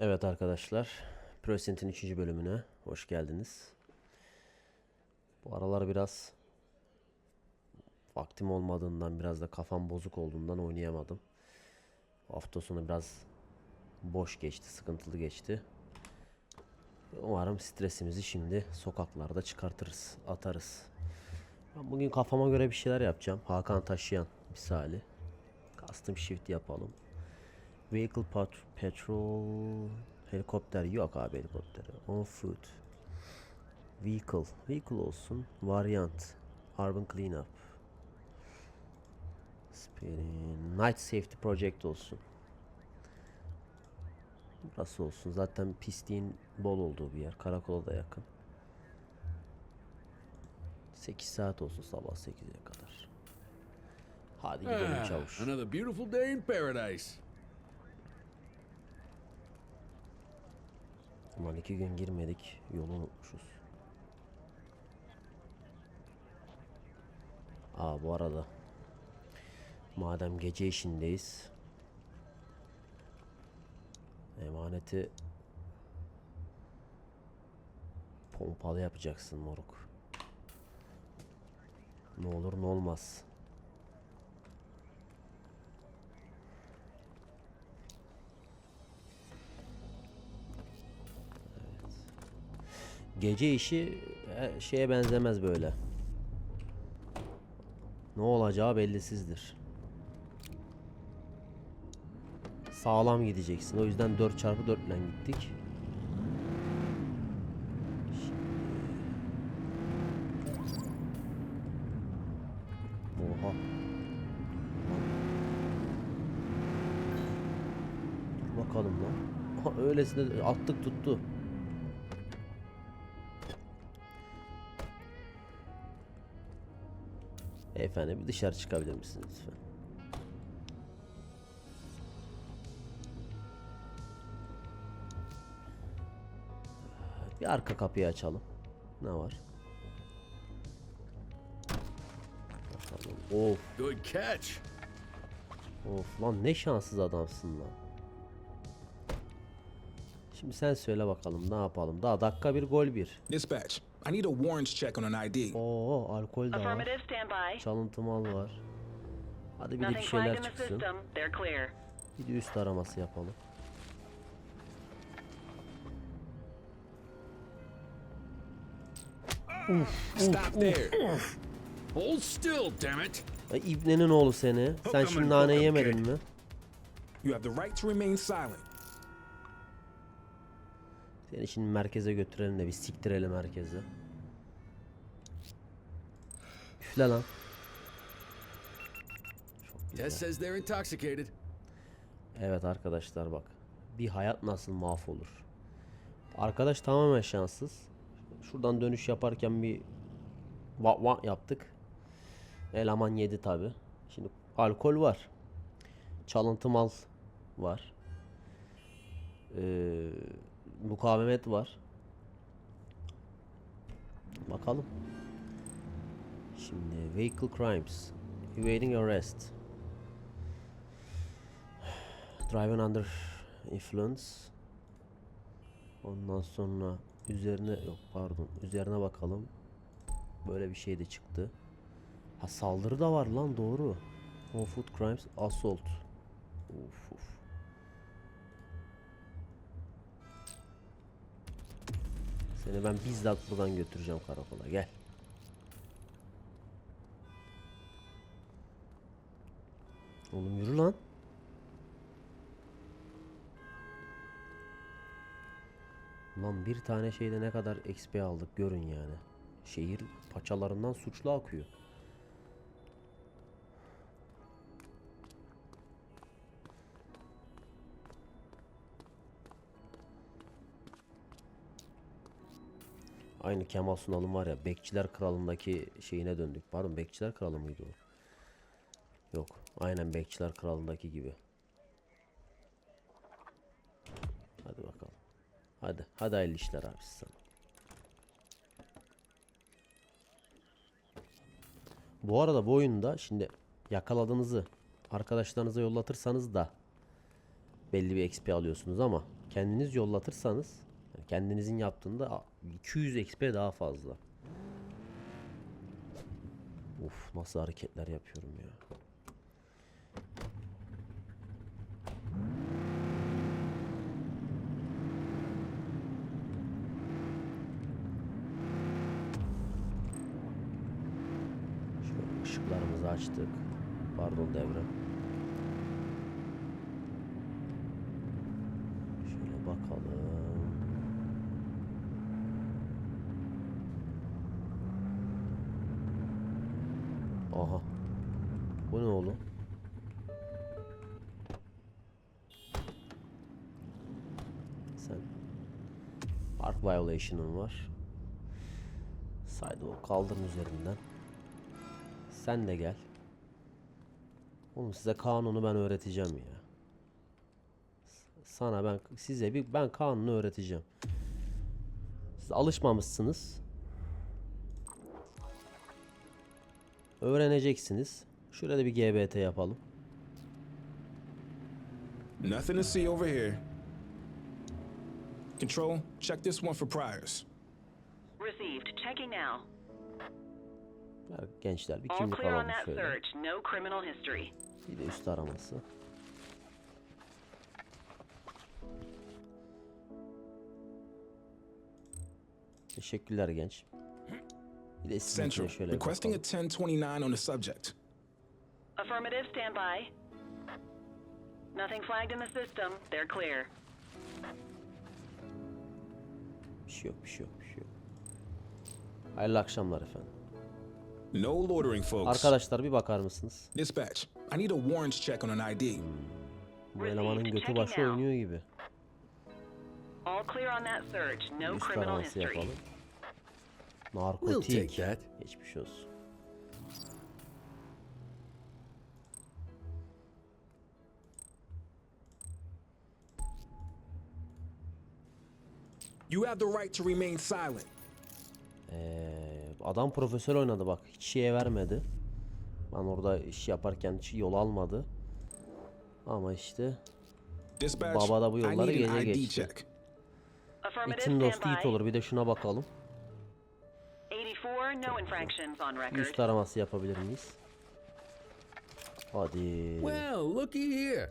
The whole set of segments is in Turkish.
Evet arkadaşlar, Present'in 3. bölümüne hoş geldiniz. Bu aralar biraz vaktim olmadığından, biraz da kafam bozuk olduğundan oynayamadım. Hafta sonu biraz boş geçti, sıkıntılı geçti. Umarım stresimizi şimdi sokaklarda çıkartırız, atarız. Ben bugün kafama göre bir şeyler yapacağım. Hakan Taşıyan misali. Custom shift yapalım. Vehicle pat petrol helikopter yok abi helikopteri. On foot. Vehicle. Vehicle olsun. Variant. Urban cleanup. Speeding. Night safety project olsun. Burası olsun. Zaten pisliğin bol olduğu bir yer. Karakola da yakın. 8 saat olsun sabah 8'e kadar. Hadi gidelim Ah, çavuş. another beautiful day in paradise. Ulan iki gün girmedik. Yolu unutmuşuz. Aa bu arada. Madem gece işindeyiz. Emaneti pompalı yapacaksın moruk. Ne olur ne olmaz. Gece işi e, şeye benzemez böyle. Ne olacağı bellisizdir. Sağlam gideceksin. O yüzden 4x4 ile gittik. Oha. Bakalım lan. Öylesine attık tuttu. Beyefendi bir dışarı çıkabilir misiniz lütfen? Bir arka kapıyı açalım. Ne var? Bakalım. Of Good catch. of lan ne şanssız adamsın lan. Şimdi sen söyle bakalım ne yapalım. Daha dakika bir gol bir. Dispatch, I need a warrants check on an ID. Oo alkol de var. Affirmative, stand by. Çalıntı mal var. Hadi bir de bir Nothing flagged şeyler in the çıksın. system. They're clear. Bir de üst araması yapalım. Stop there. Hold still, damn it. Ay İbnenin oğlu seni. Sen şimdi nane yemedin mi? You have the right to remain silent. Seni şimdi merkeze götürelim de bir siktirelim merkeze. Üfle lan. Tess says they're intoxicated. Evet arkadaşlar bak. Bir hayat nasıl mahvolur. Arkadaş tamamen şanssız. Şuradan dönüş yaparken bir va va yaptık. Eleman yedi tabi. Şimdi alkol var. Çalıntı mal var. Ee, mukavemet var. Bakalım. Şimdi vehicle crimes. Evading arrest. Driving under influence. Ondan sonra üzerine yok pardon üzerine bakalım. Böyle bir şey de çıktı. Ha saldırı da var lan doğru. On foot crimes assault. Uf uf. Seni ben bizzat buradan götüreceğim karakola gel. Oğlum yürü lan. Lan bir tane şeyde ne kadar XP aldık görün yani. Şehir paçalarından suçlu akıyor. Aynı Kemal Sunal'ın var ya Bekçiler Kralı'ndaki şeyine döndük. Pardon Bekçiler Kralı mıydı o? Yok. Aynen Bekçiler Kralı'ndaki gibi. Hadi bakalım. Hadi. Hadi hayırlı işler abi sana. Bu arada bu oyunda şimdi yakaladığınızı arkadaşlarınıza yollatırsanız da belli bir XP alıyorsunuz ama kendiniz yollatırsanız kendinizin yaptığında a- 200 XP daha fazla. Uf nasıl hareketler yapıyorum ya. Şöyle ışıklarımızı açtık. Pardon devrem. Şöyle bakalım. Aha. Bu ne oğlum? Sen Park violation'ın var. Sidewalk kaldırın üzerinden. Sen de gel. Oğlum size kanunu ben öğreteceğim ya. Sana ben size bir ben kanunu öğreteceğim. Siz alışmamışsınız. Öğreneceksiniz. Şurada bir GBT yapalım. Nothing to see over here. Control, check this one for priors. Received. Checking now. Ya Gençler bir All kimlik clear on alalım that şöyle. search. No criminal history. Bir de üst araması. Teşekkürler genç. Bir de Central, sizinkine şöyle bir requesting a bakalım. 1029 on the subject. Affirmative. Stand by. Nothing flagged in the system. They're clear. Bir şey yok, bir şey yok, bir şey yok. Hayırlı akşamlar efendim. No loitering, folks. Arkadaşlar bir bakar mısınız? Dispatch, I need a warrants check on an ID. Bu elemanın götü başı oynuyor gibi. All clear on that search. No criminal history. yapalım. We'll Narkotik. take that. Geçmiş olsun. You have the right to remain silent. Ee, adam profesyonel oynadı bak. Hiç şeye vermedi. Ben orada iş yaparken hiç yol almadı. Ama işte Baba da bu yolları gece ID geçti. itin dostu it olur. Bir de şuna bakalım. 84. No infractions on record. Üst araması yapabilir miyiz? Hadi. Well, looky here.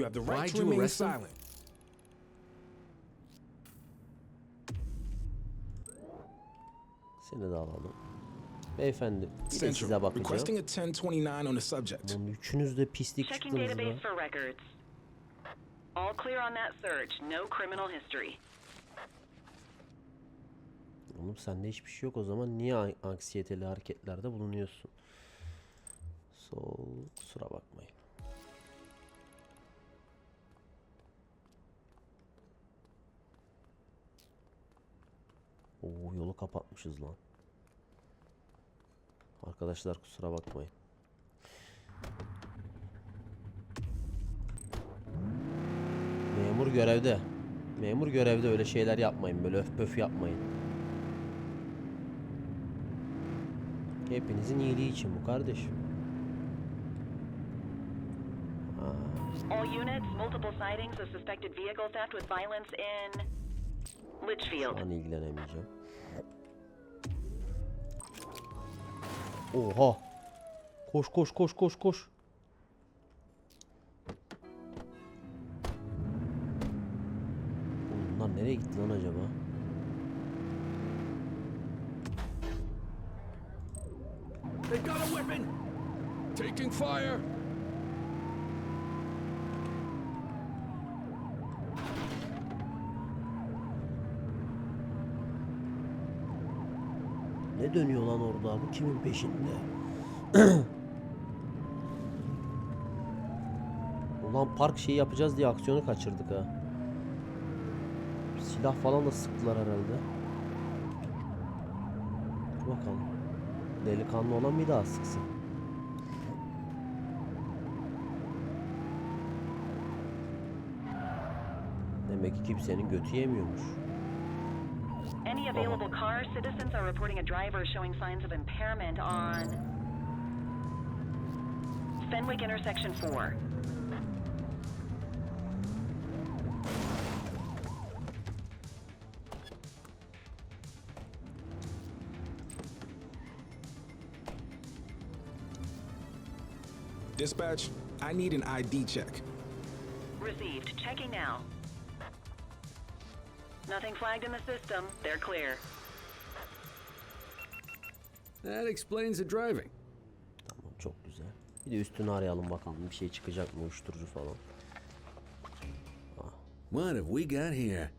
You have the right Why'd to you remain silent. Seni de alalım. Beyefendi bir de Central, size bakacağım. requesting a 1029 on the subject. Lan üçünüz de pislik Checking çıktınız be. database for records. All clear on that search. No criminal history. Oğlum sende hiçbir şey yok o zaman niye an- anksiyeteli hareketlerde bulunuyorsun? Sol kusura bakmayın. Oo yolu kapatmışız lan. Arkadaşlar kusura bakmayın. Memur görevde. Memur görevde öyle şeyler yapmayın. Böyle öf pöf yapmayın. Hepinizin iyiliği için bu kardeşim. All units, multiple sightings of suspected vehicle theft with violence in Litchfield. An ilgilenemeyeceğim. Oha. Koş koş koş koş koş. Bunlar nereye gitti lan acaba? They've got a weapon. Taking fire. Ne dönüyor lan orada? Bu kimin peşinde? Ulan park şeyi yapacağız diye aksiyonu kaçırdık ha. Silah falan da sıktılar herhalde. Dur bakalım. Delikanlı olan bir daha sıksın. Demek ki kimsenin götü yemiyormuş. Car, citizens are reporting a driver showing signs of impairment on Fenwick Intersection 4. Dispatch, I need an ID check. Received. Checking now. Nothing flagged in the system. They're clear. That explains the driving. Tamam çok güzel. Bir de üstünü arayalım bakalım bir şey çıkacak mı uyuşturucu falan. What have we got here?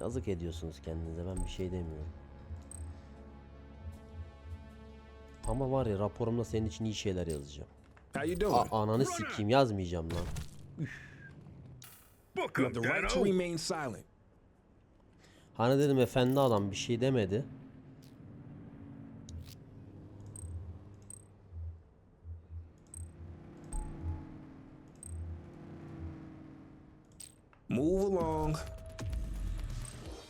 Yazık ediyorsunuz kendinize ben bir şey demiyorum. Ama var ya raporumda senin için iyi şeyler yazacağım. How you doing? A- ananı sikeyim yazmayacağım lan. Book you have the right to remain silent. Hani dedim efendi adam bir şey demedi. Move along.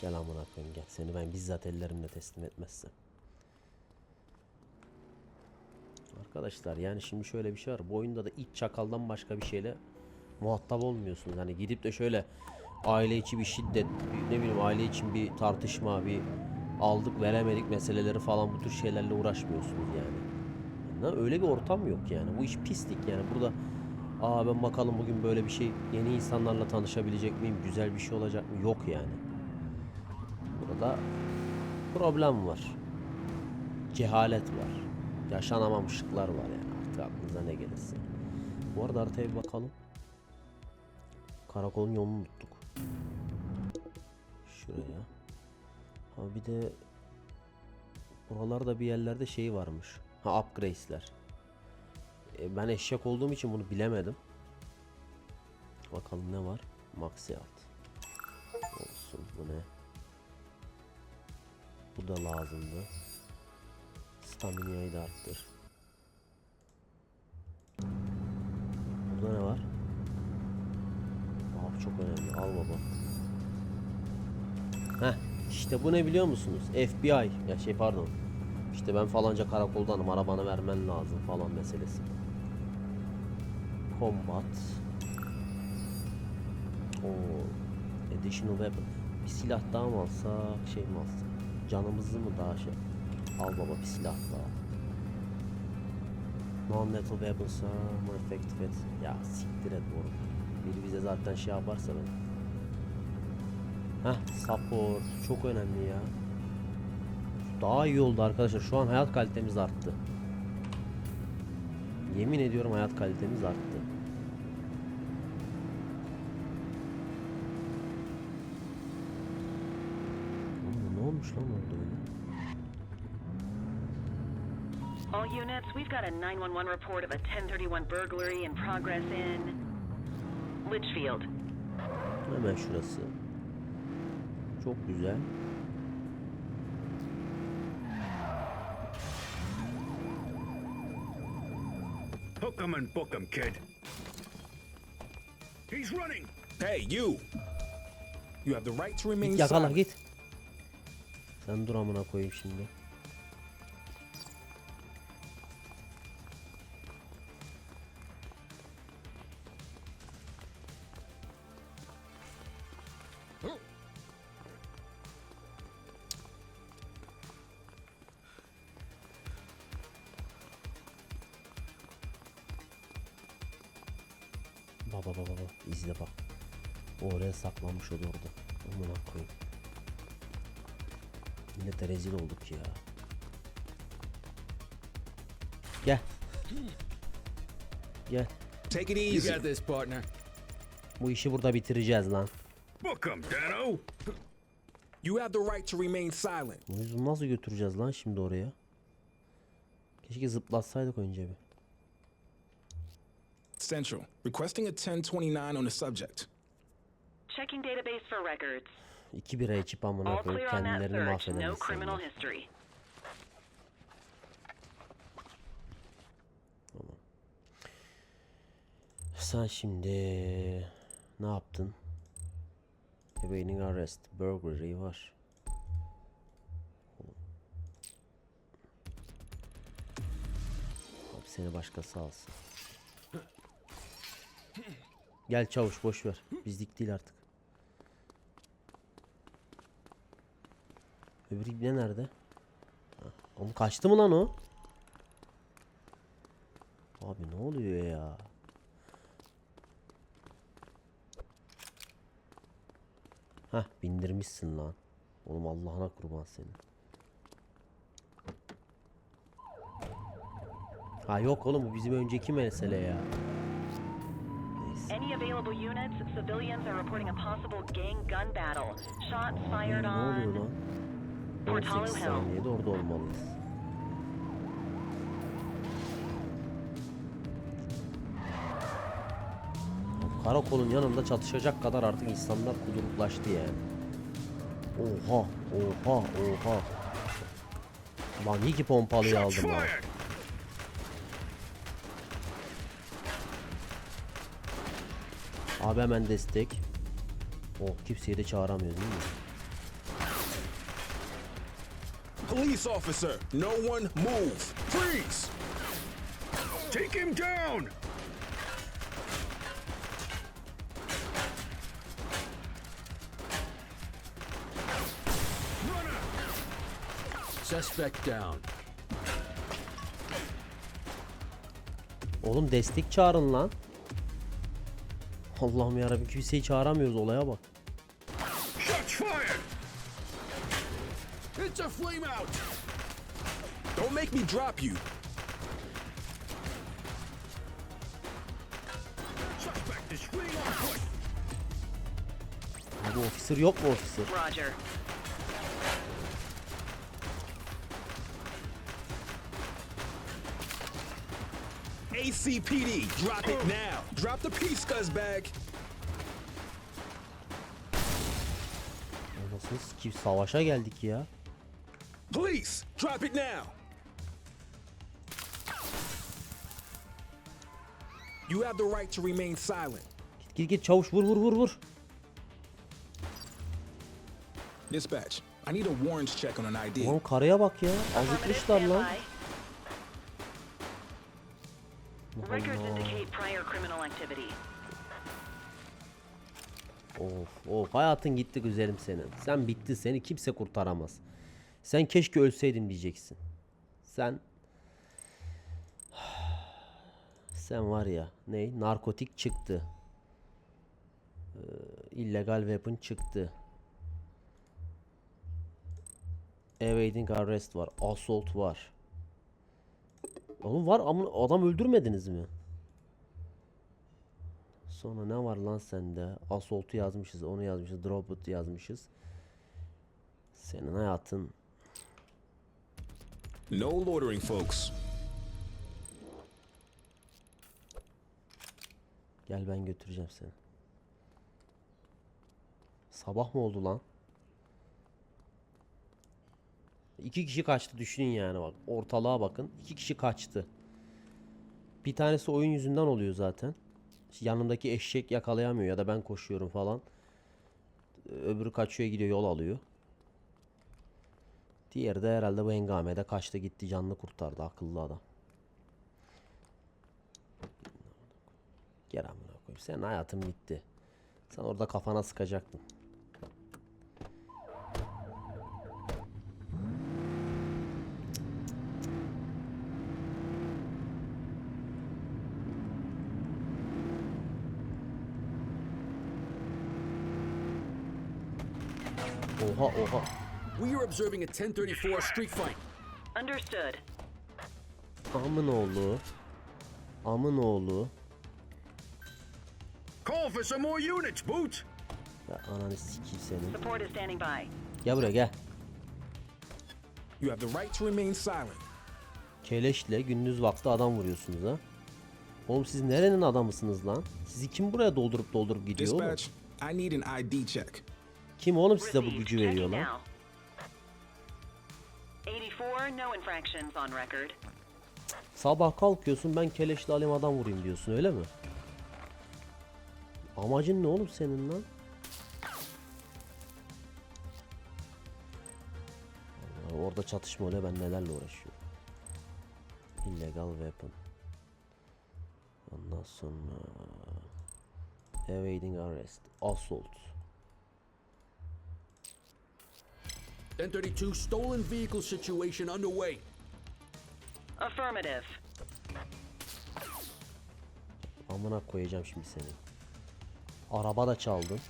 Gel amına koyayım gel. Seni ben bizzat ellerimle teslim etmezsem. Arkadaşlar yani şimdi şöyle bir şey var. Bu oyunda da iç çakaldan başka bir şeyle muhatap olmuyorsunuz. Hani gidip de şöyle aile içi bir şiddet, ne bileyim aile için bir tartışma, bir aldık veremedik meseleleri falan bu tür şeylerle uğraşmıyorsunuz. Yani öyle bir ortam yok yani. Bu iş pislik yani. Burada aa ben bakalım bugün böyle bir şey yeni insanlarla tanışabilecek miyim? Güzel bir şey olacak mı? Yok yani. Burada problem var. Cehalet var. Yaşanamamışlıklar var yani artık aklınıza ne gelirse. Bu arada haritaya bir bakalım. Karakolun yolunu unuttuk. Şuraya. Ha bir de buralarda bir yerlerde şey varmış. Ha upgrades'ler. E, ben eşek olduğum için bunu bilemedim. Bakalım ne var? Maxi alt. Olsun bu ne? Bu da lazımdı. Stamina'yı da arttır. Burada ne var? Abi çok önemli. Al baba. Heh. işte bu ne biliyor musunuz? FBI. Ya şey pardon. İşte ben falanca karakoldanım. Arabanı vermen lazım falan meselesi. Combat. O additional weapon. Bir silah daha mı alsak, şey mi alsak? Canımızı mı daha şey? Al baba bir silah daha. Non-metal weapons are more effective. Ya siktir et oğlum. Biri bize zaten şey yaparsa ben... Heh support çok önemli ya. Daha iyi oldu arkadaşlar. Şu an hayat kalitemiz arttı. Yemin ediyorum hayat kalitemiz arttı. Ne olmuş lan orada öyle? All units, we've got a 911 report of a 1031 burglary in progress in Litchfield. Hemen şurası. Çok güzel. Hook 'em and book 'em, kid. He's running. Hey, you. You have the right to remain Git yakala silent. git. Sen dur amına koyayım şimdi. Saklanmış o da orada. Amına koyayım. Millete rezil olduk ya. Gel. Gel. Take it You easy. got this, partner. Bu işi burada bitireceğiz lan. Book Dano. You have the right to remain silent. Bunu nasıl götüreceğiz lan şimdi oraya? Keşke zıplatsaydık önce bir. Central, requesting a 1029 on the subject. Checking database for records. İki bira içip amına koyup kendilerini mahveden No criminal history. Sen şimdi ne yaptın? Evading arrest. Burglary var. Abi seni başkası alsın. Gel çavuş boş ver. Bizlik değil artık. Öbür ibne nerede? Ha, Oğlum kaçtı mı lan o? Abi ne oluyor ya? Hah bindirmişsin lan. Oğlum Allah'ına kurban seni. Ha yok oğlum bu bizim önceki mesele ya. Any available units, civilians are reporting a possible gang gun battle. Shots fired on. Lan? Port 18 Hollow Hill. saniyede orada olmalıyız. Karakolun yanında çatışacak kadar artık insanlar kuduruklaştı yani. Oha, oha, oha. Lan iyi ki pompalıyı aldım lan. Abi hemen destek. Oh kimseyi de çağıramıyoruz değil mi? Police officer, no one move. Freeze! Take him down! Runner! Suspect down. Oğlum destek çağırın lan. Allah'ım yarabbim kimseyi çağıramıyoruz olaya bak. Flame out! Don't make me drop you. Suspect is fleeing on foot! Abi officer yok mu officer? Roger. ACPD, drop it now. Drop the piece, scuzzbag. Anasını sikeyim savaşa geldik ya. Police, drop it now. You have the right to remain silent. Git git git çavuş vur vur vur vur. Dispatch, I need a warrants check on an ID. Lan karaya bak ya. Azıtmışlar lan. Records indicate prior criminal activity. Of of hayatın gitti güzelim senin. Sen bitti seni kimse kurtaramaz. Sen keşke ölseydin diyeceksin. Sen sen var ya ne narkotik çıktı. Ee, illegal weapon çıktı. Evading arrest var. Assault var. Oğlum var ama adam öldürmediniz mi? Sonra ne var lan sende? Assault'u yazmışız, onu yazmışız, drop it yazmışız. Senin hayatın No loitering, folks. Gel ben götüreceğim seni. Sabah mı oldu lan? İki kişi kaçtı düşünün yani bak. Ortalığa bakın. İki kişi kaçtı. Bir tanesi oyun yüzünden oluyor zaten. Yanındaki eşek yakalayamıyor ya da ben koşuyorum falan. Öbürü kaçıyor gidiyor yol alıyor. Diğeri de herhalde bu hengamede kaçtı gitti canını kurtardı akıllı adam. Gel amına koyayım. Senin hayatın bitti. Sen orada kafana sıkacaktın. Oha oha. We are observing a 1034 street fight. Understood. Amın oğlu. Amın oğlu. Call for some more units, Boot! Ya ananı sikeyim senin. Support is standing by. Gel buraya gel. You have the right to remain silent. Keleşle gündüz vakti adam vuruyorsunuz ha. Oğlum siz nerenin adamısınız lan? Sizi kim buraya doldurup doldurup gidiyor oğlum? Dispatch, I need an ID check. Kim oğlum size bu gücü veriyor lan? four, no infractions on record. Sabah kalkıyorsun ben keleşli alim adam vurayım diyorsun öyle mi? Amacın ne oğlum senin lan? Allah, orada çatışma öyle ben nelerle uğraşıyorum. Illegal weapon. Ondan sonra evading arrest, assault. N32 stolen vehicle situation underway. Affirmative. Amına koyacağım şimdi seni. Araba da çaldın.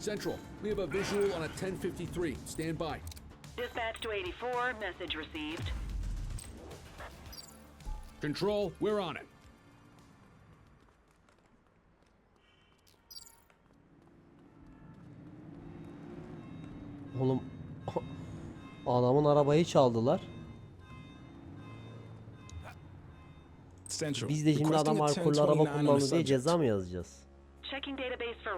Central, we have a visual on a 1053. Stand by. Dispatch to 84, message received. Control, we're on it. Oğlum adamın arabayı çaldılar. Biz de şimdi adam alkollü araba 1029 on the kullandı diye ceza mı yazacağız?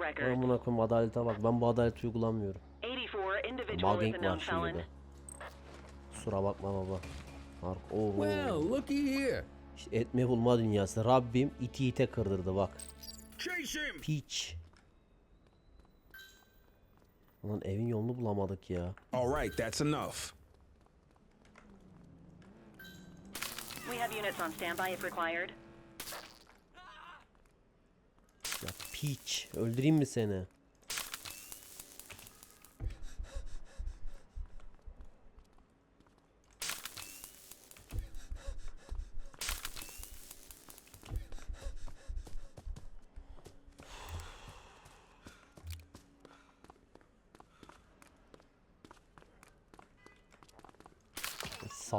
Records. Amına koyayım adalete bak. Ben bu adaleti uygulamıyorum. 84, individual is a Mugging var şimdi de. Kusura bakma baba. Ar- Oo. Well, looky here. İşte etme bulma dünyası. Rabbim iti ite kırdırdı bak. Chase Ulan evin yolunu bulamadık ya. All right, that's enough. We have units on standby if required. Ya piç. Öldüreyim mi seni?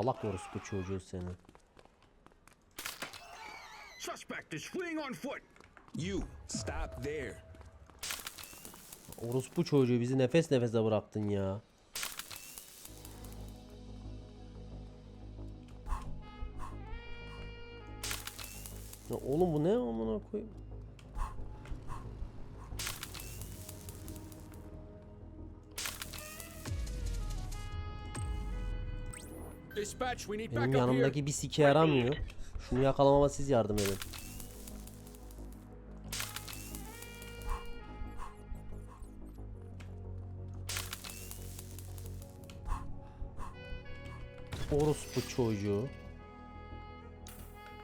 Salak orospu çocuğu seni. Suspect is fleeing on foot. You, stop there. Orospu çocuğu bizi nefes nefese bıraktın ya. Ya oğlum bu ne amına koyayım? Benim yanımdaki bir sike yaramıyor. Şunu yakalamama siz yardım edin. Orospu çocuğu.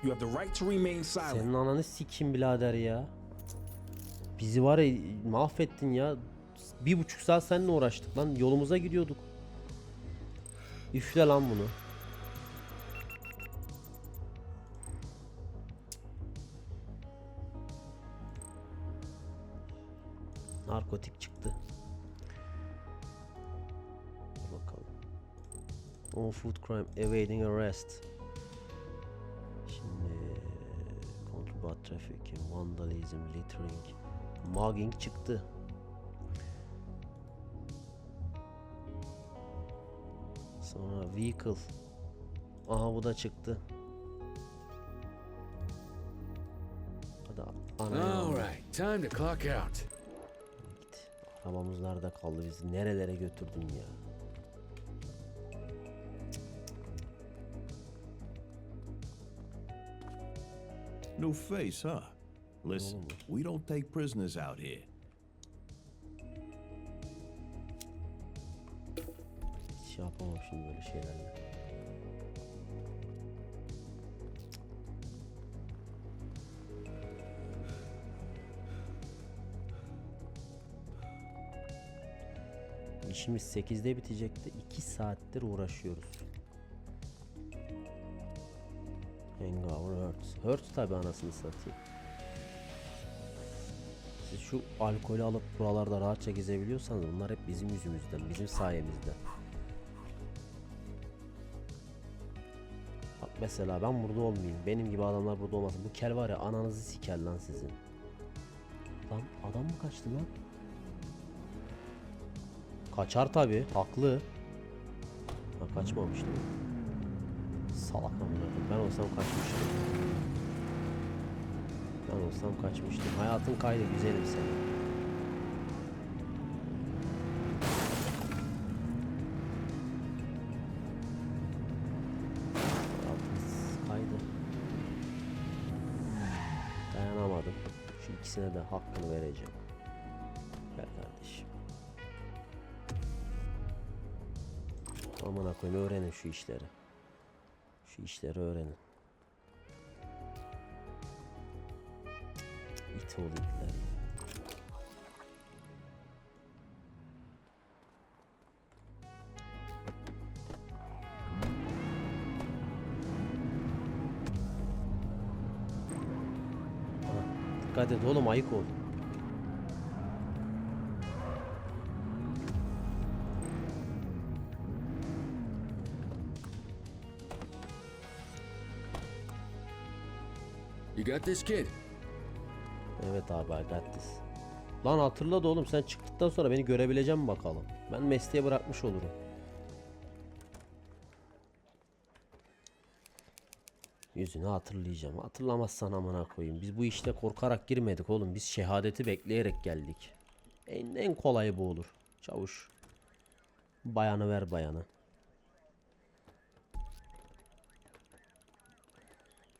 You have the right to remain silent. Senin ananı sikim birader ya. Bizi var ya mahvettin ya. Bir buçuk saat seninle uğraştık lan. Yolumuza gidiyorduk. Üfle lan bunu. Narkotik çıktı. Bakalım. On food crime evading arrest. Şimdi contraband trafficking, vandalism, littering, mugging çıktı. Vehicle. Aha bu da çıktı. Hadi ana All right, time to clock out. git. Arabamız nerede kaldı bizi? Nerelere götürdün ya? New face, huh? Listen, we don't take prisoners out here. Şey yapamam şimdi böyle şeylerle. İşimiz 8'de bitecekti. 2 saattir uğraşıyoruz. Hangover Hurts. Hurts tabi anasını satayım. Siz şu alkolü alıp buralarda rahatça gezebiliyorsanız bunlar hep bizim yüzümüzden, bizim sayemizde. Mesela ben burada olmayayım. Benim gibi adamlar burada olmasın. Bu kel var ya ananızı siker lan sizin. Lan adam mı kaçtı lan? Kaçar tabi. Haklı. Ha kaçmamıştı. Salak amına. Ben olsam kaçmıştım. Ben olsam kaçmıştım. Hayatın kaydı güzelim senin. İkisine de hakkını vereceğim. Ver kardeşim. Aman koyayım öğrenin şu işleri. Şu işleri öğrenin. İt oğlu itler ya. Et oğlum ayık ol. You got this, kid? Evet abi I got this. Lan hatırla da oğlum sen çıktıktan sonra beni görebileceğim bakalım. Ben mesleği bırakmış olurum. Yüzünü hatırlayacağım. Hatırlamazsan amına koyayım. Biz bu işte korkarak girmedik oğlum. Biz şehadeti bekleyerek geldik. En, en kolayı bu olur. Çavuş. Bayanı ver bayanı.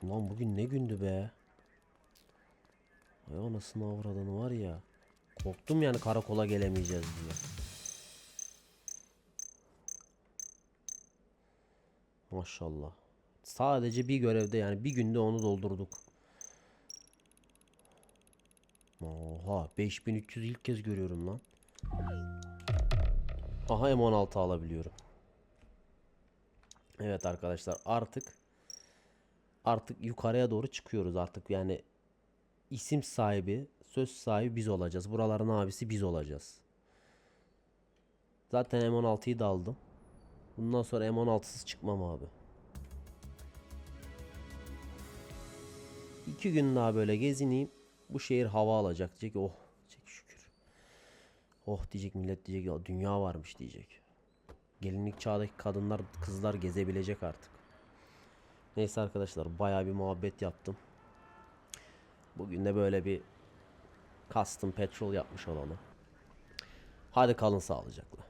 Ulan bugün ne gündü be. Ay anasını avradını var ya. Korktum yani karakola gelemeyeceğiz diye. Maşallah. Sadece bir görevde yani bir günde onu doldurduk. Oha 5300 ilk kez görüyorum lan. Aha M16 alabiliyorum. Evet arkadaşlar artık artık yukarıya doğru çıkıyoruz artık yani isim sahibi, söz sahibi biz olacağız. Buraların abisi biz olacağız. Zaten M16'yı da aldım. Bundan sonra M16'sız çıkmam abi. İki gün daha böyle gezineyim. Bu şehir hava alacak. Diyecek oh diyecek şükür. Oh diyecek millet diyecek ya dünya varmış diyecek. Gelinlik çağdaki kadınlar kızlar gezebilecek artık. Neyse arkadaşlar bayağı bir muhabbet yaptım. Bugün de böyle bir custom petrol yapmış olalım. Hadi kalın sağlıcakla.